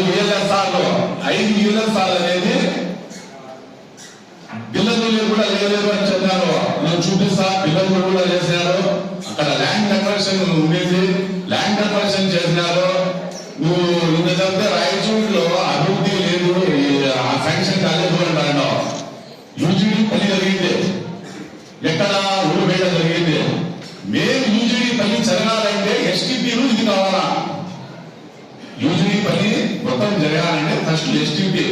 ఐదు యుఎల్ఎస్ఆర్లు ఐదు యుఎల్ఎస్ఆర్లు అనేది బిల్లంగులు కూడా లేలేదు అని చెప్పారు. నేను చూపిస్తా బిల్లంగులు కూడా చేసినారు అక్కడ ల్యాండ్ కన్వర్షన్ ఉండేది. ల్యాండ్ కన్వర్షన్ చేసినారు. నువ్వు ఎందుకంటే రాయచూరులో అభివృద్ధి లేదు. ఆ శాంక్షన్ కాలేదు అంటాను యూజీడీ పని జరిగింది. ఎక్కడ ఊరు వేయడం జరిగింది. మేము యూజీడీ పని జరగాలంటే ఎస్టీపీలు ఇది కావాలా? మొత్తం జరగాలంటే ఫస్ట్ ఎస్టీపీ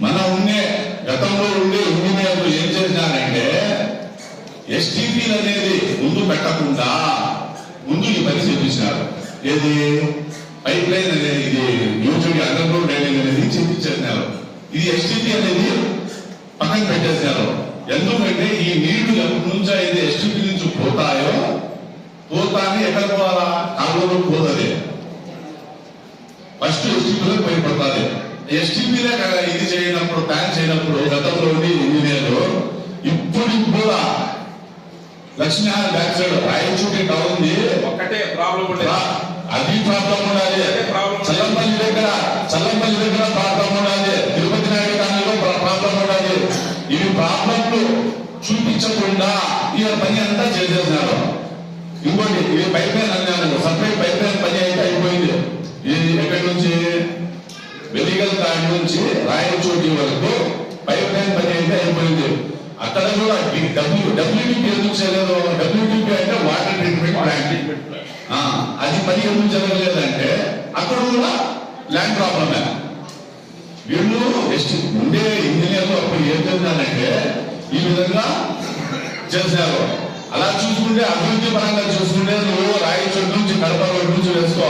మన ఉండే గతంలో ఉండే ఇంజనీర్లు ఏం చేసినారంటే ఎస్టీపీ అనేది ముందు పెట్టకుండా ముందు ఈ పని చేపించినారు ఏది? పైప్ లైన్ అనేది ఇది యూజీడీ అండర్ గ్రౌండ్ డ్రైనేజ్ అనేది చేపించేసినారు. ఇది ఎస్టీపీ అనేది పక్కన పెట్టేసినారు. ఎందుకంటే ఈ నీళ్ళు ఎప్పటి నుంచి అయితే ఎస్టీపీ నుంచి పోతాయో పోతానే ఎక్కడ పోవాలా? కాలువలో పోతుంది ఫస్ట్ ఎస్టీపీలో భయపడతారు. ఎస్టీపీలే కదా ఇది చేయనప్పుడు ప్లాన్ చేయనప్పుడు గతంలో ఉండి ఇంజనీర్లు ఇప్పుడు కూడా Lakshminarayana back side Rayachoti town ఉంది. ఒక్కటే ప్రాబ్లం ఉండేది. అది ప్రాబ్లం ఉండాలి. చల్లంపల్లి దగ్గర చల్లంపల్లి దగ్గర ప్రాబ్లం ఉండాలి. తిరుపతి నాయుడు ప్రా- ప్రాబ్లం ఉండాలి. ఇవి ప్రాబ్లంలు చూపించకుండా ఈ పని అంతా చేసేసినారు ఇంకోటి ఇది పైప్ లైన్ అన్నాను సపరేట్ పైప్ లైన్ పని అయితే అయిపోయింది. ఇది ఎక్కడి నుంచి వెలిగల్ కాడి నుంచి రాయచోటి వరకు పైప్ లైన్ పని అయితే అయిపోయింది. అక్కడ కూడా డబ్ల్యూ డబ్ల్యూటీపీ ఎందుకు చేయలేదు? డబ్ల్యూటీపీ అంటే వాటర్ ట్రీట్మెంట్ ప్లాంట్ ఆ, అది పని ఎందుకు జరగలేదంటే అక్కడ కూడా ల్యాండ్ ప్రాబ్లమే వీళ్ళు ఎస్ట్ ఉండే ఇంజనీర్లు అప్పుడు ఏం చేశారంటే ఈ విధంగా చేశారు. అలా చూసుకుంటే అభివృద్ధి పరంగా చూసుకుంటే నువ్వు రాయచోటి నుంచి కడప రోడ్ నుంచి వేసుకో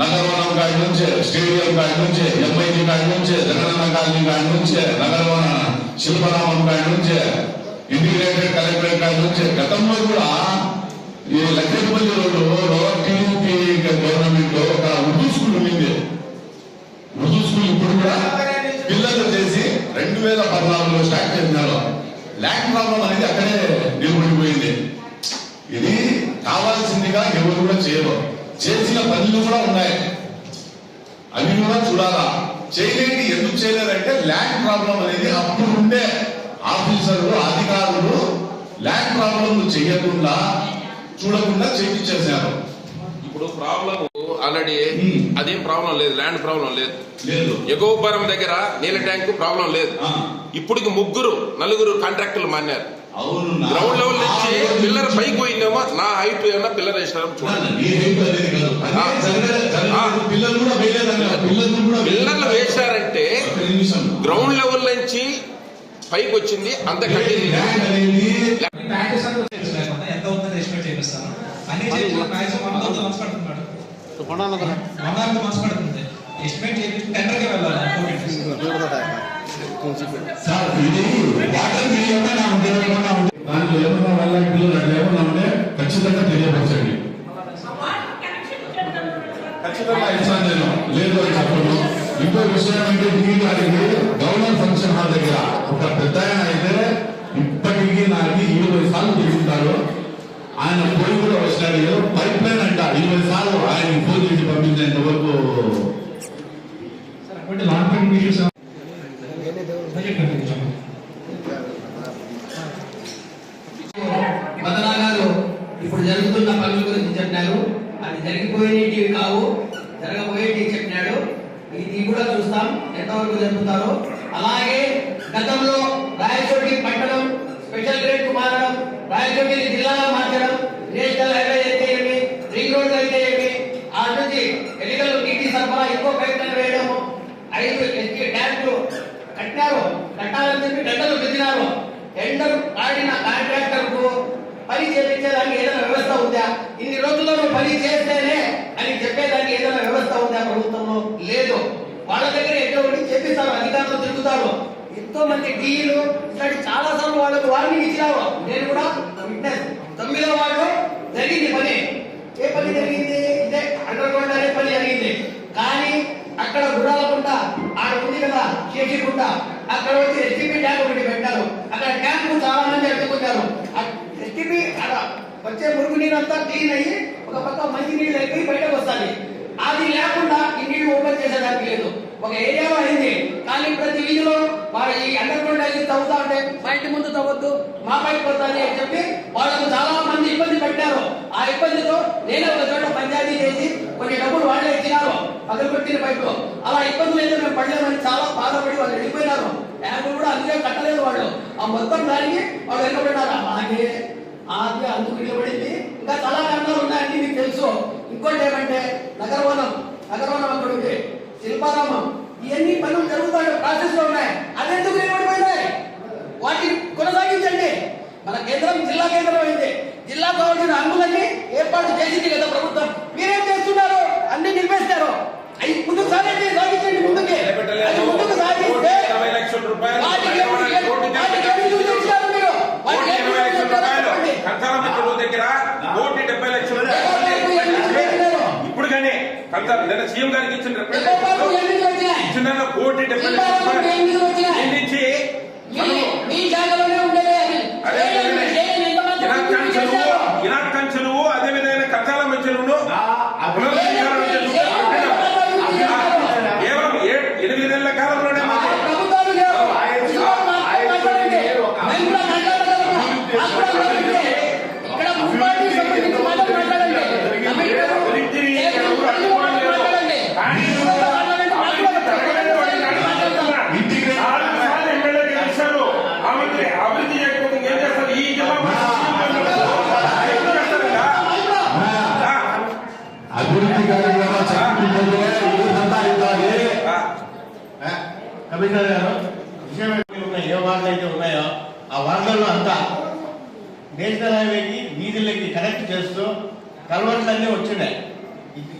నగరవనం కాడి నుంచే స్టేడియం కాడి నుంచే ఎంఐటి కాడి నుంచే జగనన్న కాలనీ కాడి నుంచే నగరవన శిల్పరామం కాడి నుంచే ఇంటిగ్రేటెడ్ కలెక్టరేట్ కాడి నుంచి గతంలో కూడా ఈ లక్ష్మీపల్లి రోడ్డు టీడీపీ గవర్నమెంట్లో ఒక ఉర్దూ స్కూల్ ఉంది ఉర్దూ స్కూల్ ఇప్పుడు కూడా పిల్లలు చేసి రెండు వేల పద్నాలుగులో స్టార్ట్ చేసినారు. ల్యాండ్ ప్రాబ్లం అనేది అక్కడే నిలబడిపోయింది. ఇది కావాల్సిందిగా ఎవరు కూడా చేయరు. చేసిన పనులు కూడా ఉన్నాయి. అవి కూడా చూడాలా? చేయలేని ఎందుకు చేయలేదంటే ల్యాండ్ ప్రాబ్లం అనేది అప్పుడు ఉండే ఆఫీసర్లు అధికారులు ల్యాండ్ ప్రాబ్లం చేయకుండా చూడకుండా చేయించేశారు ఇప్పుడు ప్రాబ్లం ఆల్రెడీ. అదేం ప్రాబ్లం లేదు ల్యాండ్ ప్రాబ్లం లేదు. లేదు. ఎగోపురం దగ్గర నీళ్ళ ట్యాంక్ ప్రాబ్లం లేదు. ఇప్పటికి ముగ్గురు నలుగురు కాంట్రాక్టులు అవును నా- గ్రౌండ్ లెవెల్ నుంచి పిల్లర్ పైకి పోయిందేమో నా హైట్ ఏమన్నా పిల్లర్ వేసినారో చూడండి పిల్లర్లు వేశారంటే గ్రౌండ్ లెవెల్ నుంచి పైకి వచ్చింది అంత కంటిన్యూ ఎస్టిమేట్ టెండర్కి వెళ్ళాలి సార్ ఇది వాటర్ బిల్ ఏమైనా ఉంటే ఏమైనా ఉంటే ఏమైనా పిల్లలు అట్లా ఏమైనా ఉంటే ఖచ్చితంగా తెలియపరచండి ఖచ్చితంగా ఇస్తాను నేను లేదు అని చెప్పను ఇంకో విషయం అంటే దీని అడిగి గవర్నర్ ఫంక్షన్ హాల్ దగ్గర ఒక పెద్ద ఆయన అయితే ఇప్పటికీ నాకు ఇరవై సార్లు తిరుగుతారు ఆయన పోయి కూడా వచ్చినాడు ఏదో పైప్ లైన్ అంట ఇరవై సార్లు ఆయన ఫోన్ చేసి పంపించేంత వరకు చెప్పినారు అది జరిగిపోయేటివి కావు. జరగబోయేటివి చెప్పినాడు. ఇది కూడా చూస్తాం. ఎంతవరకు జరుగుతారో అలాగే గతంలో రాయచోటి పట్టణం స్పెషల్ గ్రేడ్కు మారడం రాయచోటి జిల్లాగా మార్చడం నేషనల్ హైవే అయితే ఏమి రింగ్ రోడ్ అయితే ఏమి ఆ నుంచి ఎన్నికలు నీటి సరఫరా ఎక్కువ ప్రయత్నం వేయడము ఐదు ట్యాంకులు కట్టినారు. కట్టాలని చెప్పి గంటలు పెంచినారు టెండర్ ఆడిన కాంట్రాక్టర్కు పని చేయించేదానికి ఏదైనా వ్యవస్థ ఉందా? ఇన్ని రోజుల్లో నువ్వు పని చేస్తేనే అని చెప్పేదానికి ఏదైనా వ్యవస్థ ఉందా ప్రభుత్వంలో? లేదు. వాళ్ళ దగ్గర ఎక్కడ ఉండి చెప్పిస్తారు అధికారులు తిరుగుతారు. ఎంతో మంది డీలు ఇట్లాంటి చాలా సార్లు వాళ్ళకు వార్నింగ్ ఇచ్చినారు నేను కూడా విట్నెస్. తొమ్మిదో వాడు జరిగింది పని. ఏ పని జరిగింది? ఇదే అండర్ గ్రౌండ్ అనే పని జరిగింది. కానీ అక్కడ గుడాలకుంట ఆడ ఉంది కదా శేషికుంట అక్కడ వచ్చి ఎస్టీపీ ట్యాంక్ ఒకటి పెట్టారు. అక్కడ ట్యాంక్ చాలా మంది అడ్డుకుంటారు ఎస్టీపీ వచ్చే మురుగు నీరు అంతా క్లీన్ అయ్యి ఒక పక్క మంచి నీళ్ళు అయిపోయి బయటకు వస్తాయి. అది లేకుండా ఈ నీళ్ళు ఓపెన్ చేసేదానికి లేదు. ఒక ఏరియాలో అయింది. కానీ ప్రతి వీధిలో మా ఈ అండర్ గ్రౌండ్ అయితే తవ్వుతా ఉంటే మా ఇంటి ముందు తవ్వద్దు మా పైకి పోతుంది అని చెప్పి వాళ్ళకు చాలా మంది ఇబ్బంది పెట్టారు. ఆ ఇబ్బందితో నేనే ఒక చోట పంచాయతీ చేసి కొన్ని డబ్బులు వాళ్ళే ఇచ్చినారు పగలు పెట్టిన పైపు అలా ఇబ్బందులు అయితే మేము పడలేమని చాలా బాధపడి వాళ్ళు వెళ్ళిపోయినారు. ట్యాంకులు కూడా అందుకే కట్టలేదు వాళ్ళు. ఆ మొత్తం దానికి వాళ్ళు వెళ్ళిపోయినారు అలాగే అది అందుకు నిలబడింది. ఇంకా చాలా కారణాలు ఉన్నాయని మీకు తెలుసు. ఇంకోటి ఏమంటే నగరవనం. నగరవనం అక్కడ ఉంది. శిల్పారామం. ఇవన్నీ పనులు జరుగుతాయి ప్రాసెస్లో ఉన్నాయి. అదెందుకు నిలబడిపోయినాయి వాటిని కొనసాగించండి. మన కేంద్రం జిల్లా కేంద్రం అయింది. జిల్లా కావాల్సిన హంగులన్నీ ఏర్పాటు చేసింది కదా ప్రభుత్వం. మీరేం చేస్తున్నారు? అన్ని నిలిపేస్తారు. అవి ముందుకు సాగించండి ముందుకి. అది ముందుకు సాగిస్తే ఇరవై లక్షల రూపాయలు వాటికి ఏమి- రోడ్డు వాటికి ఏమి చూపించారు మీరు వాటికి కోటి ఏమి ఇరవై లక్షల చూపించారో రూపాయలు చెప్పండి. కంచాల చెరువు దగ్గర కోటి డెబ్బై లక్షల ఎవరికి ఎన్ని రూపాయలు చూపించారు? ఇప్పుడు కానీ కంచాల నిన్న సీఎం గారికి ఇచ్చిన ఎవరికి రిప్రజెంటేషన్ ఎన్ని వచ్చినాయి? ఇచ్చిన కోటి డెబ్బై లక్షల శిల్పారామంకి ఎన్ని రూపాయలు వచ్చినాయి? దీని నుంచి మీ మీ శాఖలోనే ఉండేదే అది. అదే చేయలేదు, చేయలేదు, ఎంతమంది ఇనాక్ అభివృద్ధి కంచెలు చేశారు? ఇనాక్ కంచెలు అదే విధమైన కంచాల మంచెలును పునరుద్ధరించాలని చేయలేదు, చెప్పి ఎంతమంది అభివృద్ధి చేశారు? కేవలం ఏ- ఎనిమిది నెలల కాలంలోనే ఆ మాకు ప్రభుత్వాలు లేవు. ఇవాళ మాకు మాట్లాడండి. మేము కూడా మాట్లాడగలము. మాకు కూడా మాట్లాడండి. ఇక్కడ మున్సిపాలిటీ సంబంధించి మాత్రం మాట్లాడండి. కమిషనరు, చైర్మన్ గురించి కూడా మాట్లాడండి. ఇక్కడ మాట్లాడండి. మాకు కూడా మాట్లాడతాం. నాలుగు సార్లు ఎమ్మెల్యే గెలిచారు అభివృద్ధి అభివృద్ధి చేయకపోతే ఏం చేస్తారు ఈ జిల్లా ఏం చేస్తారంట? ఆ, అభివృద్ధి కార్యక్రమాలు చెప్పుకుంటుంటే ఇదంతా అవుతుంది ఆ, కమిషనర్ గారు విషయం ఉన్నాయి ఏ వార్డులు అయితే ఉన్నాయో ఆ వార్డుల్లో అంతా నేషనల్ హైవేకి వీధులకి కనెక్ట్ చేస్తూ కలవట్లన్నీ వచ్చినాయి.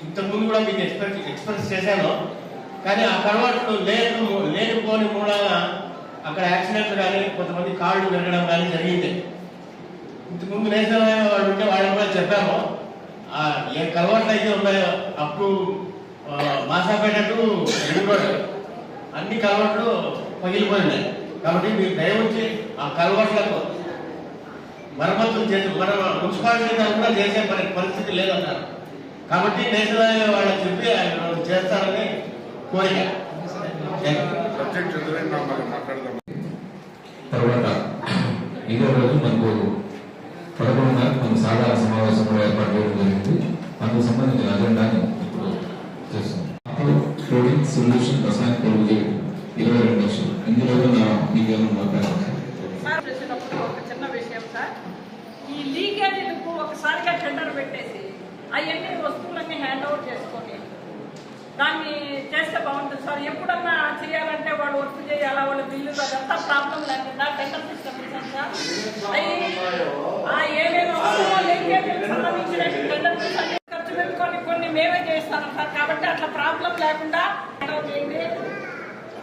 ఇంతకుముందు కూడా మీకు ఎక్స్ప్రెస్ ఎక్స్ప్రెస్ చేశాను. కానీ ఆ కలవట్లు లేదు లేకపోని మూలాన అక్కడ యాక్సిడెంట్లు కానీ కొంతమంది కాళ్ళు పెరగడం కానీ జరిగింది. ఇంతకుముందు నేషనల్ హైవే వాళ్ళు ఉంటే వాళ్ళకి కూడా చెప్పాము. ఏ కలవట్లు అయితే ఉన్నాయో అప్పుడు మాసాపేట టు ఎడుగు రోడ్ అన్ని కలవట్లు పగిలిపోయినాయి కాబట్టి మీరు దయవుంచి ఆ కలవట్లకు మరమ్మతులు చేసి మన మున్సిపాలిటీ కూడా చేసే పరి- పరిస్థితి లేదన్నారు. కాబట్టి నేషనల్ హైవే వాళ్ళకి చెప్పి ఆయన చేస్తారని కోరిక. తర్వాత ఇదే రోజు మనకు పదకొండున్నర మనకు సాధారణ సమావేశం కూడా ఏర్పాటు చేయడం జరిగింది. అందుకు సంబంధించిన అజెండాని కోడింగ్ సొల్యూషన్ రసాయన కొలుగు ఇరవై రెండు లక్షలు ఇందులో నా మీకు ఏమైనా మాట్లాడాలి సార్ చేసేటప్పుడు ఒక చిన్న విషయం సార్. ఈ లీకేజీలకు ఒకసారిగా టెండర్ పెట్టేసి అవన్నీ వస్తువులన్నీ హ్యాండ్ ఓవర్ చేసుకొని దాన్ని చేస్తే బాగుంటుంది సార్. ఎప్పుడన్నా చేయాలంటే వాడు వర్క్ చేయాలా వాళ్ళ బిల్లు అదంతా ప్రాబ్లం లేకుండా టెండర్ సిస్టమ్ సార్. ఏమేమి సంబంధించిన టెండర్ ఖర్చు పెట్టుకొని కొన్ని మేమే చేస్తాం సార్. కాబట్టి అట్లా ప్రాబ్లం లేకుండా హ్యాండ్ ఓవర్ చేయండి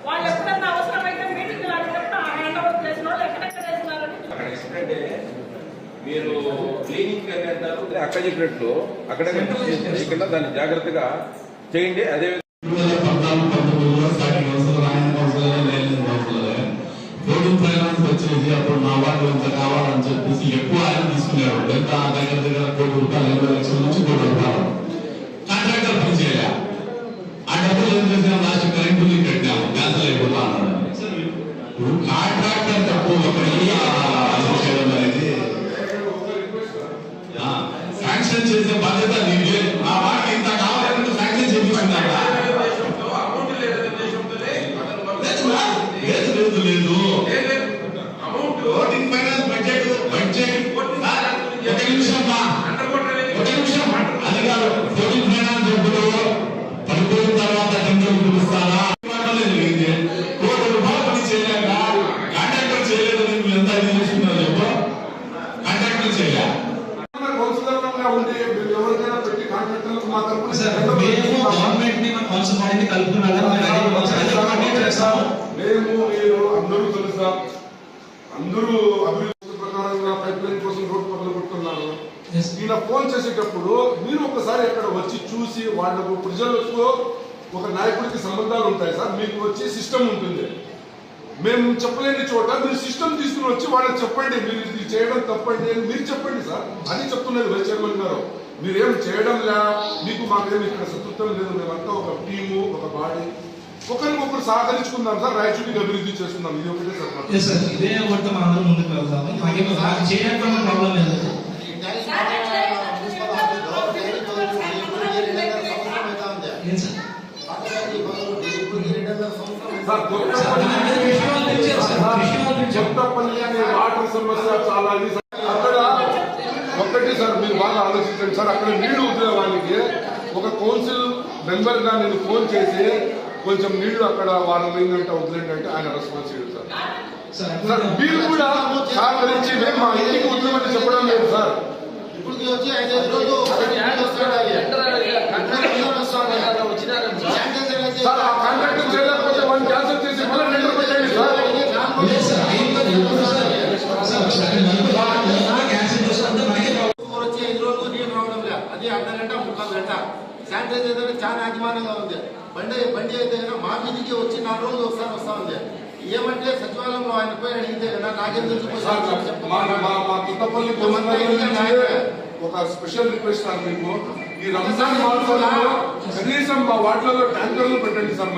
వాళ్ళు ఎప్పుడన్నా అవసరమైతే మీటింగ్ అడిగినప్పుడు ఆ హ్యాండ్ ఓవర్ చేసిన వాళ్ళు ఎక్కడెక్కడ చేసినారని అక్కడ ఎక్స్ప్లెయిన్ మీరు క్లీనింగ్ అక్కడ చెప్పినట్టు అక్కడ కింద దాన్ని జాగ్రత్తగా చేయండి. అదే వచ్చేసి అప్పుడు మా వాళ్ళు ఇంత కావాలని చెప్పేసి ఎక్కువ ఆయన తీసుకునేవాడు ఎంత దగ్గర దగ్గర కోటి రూపాయలు మేము గవర్నమెంట్ని మన. మేము మీరు అందరూ తెలుసా? అందరూ అభివృద్ధి ప్రకారంగా పైప్ లైన్ కోసం రోడ్ పనులు కొట్టున్నారు. ఈయన ఫోన్ చేసేటప్పుడు మీరు ఒకసారి అక్కడ వచ్చి చూసి వాళ్ళకు ప్రజలకు ఒక నాయకుడికి సంబంధాలు ఉంటాయి సార్. మీకు వచ్చి సిస్టమ్ ఉంటుంది. మేము చెప్పలేని చోట మీరు సిస్టమ్ తీసుకుని వచ్చి వాళ్ళకి చెప్పండి. మీరు ఇది చేయడం తప్పండి అని మీరు చెప్పండి సార్. అది చెప్తున్నది వైస్ చైర్మన్ గారు. మీరేం చేయడం లే మీకు మాకేమి ఇక్కడ శత్రుత్వం లేదు మేమంతా ఒక టీము ఒక బాడీ ఒకరికొకరు సహకరించుకుందాం సార్ రాయచూడికి అభివృద్ధి చేసుకుందాం ఇది ఒకటే సార్ ఇదే ఒకటి అందరం ముందుకు వెళ్తాము నాకు ప్రాబ్లం లేదు చెత్తపల్లి అనే వాటర్ సమస్య చాలా ఇది సార్. అక్కడ ఒక్కటి సార్ మీరు ఆలోచించండి సార్ అక్కడ నీళ్ళు ఉద్యోగానికి ఒక కౌన్సిల్ మెంబర్గా నేను ఫోన్ చేసి కొంచెం నీళ్ళు అక్కడ వారం అయిందంటే వదిలేండి అంటే ఆయన రెస్పాన్స్ ఇవ్వడు సార్. సార్ సార్ మీరు కూడా సహకరించి మేము మా ఇంటికి వదిలేమని చెప్పడం లేదు సార్. ఇప్పుడు వచ్చి రోజులు ఒకటి నీళ్ళు వస్తాడు అది. కంట్రోల్ నీళ్ళు వస్తాడు కదా, వచ్చినారని. శానిటైజర్ అయితే సార్ ఆ కాంట్రాక్ట్ చేయలేకపోతే వన్ క్యాన్సిల్ చేసి మళ్ళీ టెండర్ పెట్టండి సార్ లేదు సార్ అయ్యింది ఎప్పుడు సార్ సార్ ఒకసారి నలుగురు బాగా క్యాన్సిల్ చేసుకుంటే మనకే ప్రాబ్లం ఊరు వచ్చి ఐదు రోజులు నీళ్ళు రావడం లే అది అర్ధ గంట ముక్కాలు గంట శానిటైజర్ అయితే చాలా అభిమానంగా ఉంది. బండి బండి అయితే మా మీదికి వచ్చి నాలుగు రోజులు ఒకసారి వస్తా ఉంది. ఏమంటే సచివాలయంలో ఆయన పోయి అడిగితే కదా నాకేం తెలుసు సార్? మా మా మా కొత్తపల్లి కౌన్సిలర్ నుంచి ఒక స్పెషల్ రిక్వెస్ట్ సార్ మీకు. ఈ రంజాన్ మాసంలో కనీసం మా వాటిలలో ట్యాంకర్లు పెట్టండి సార్.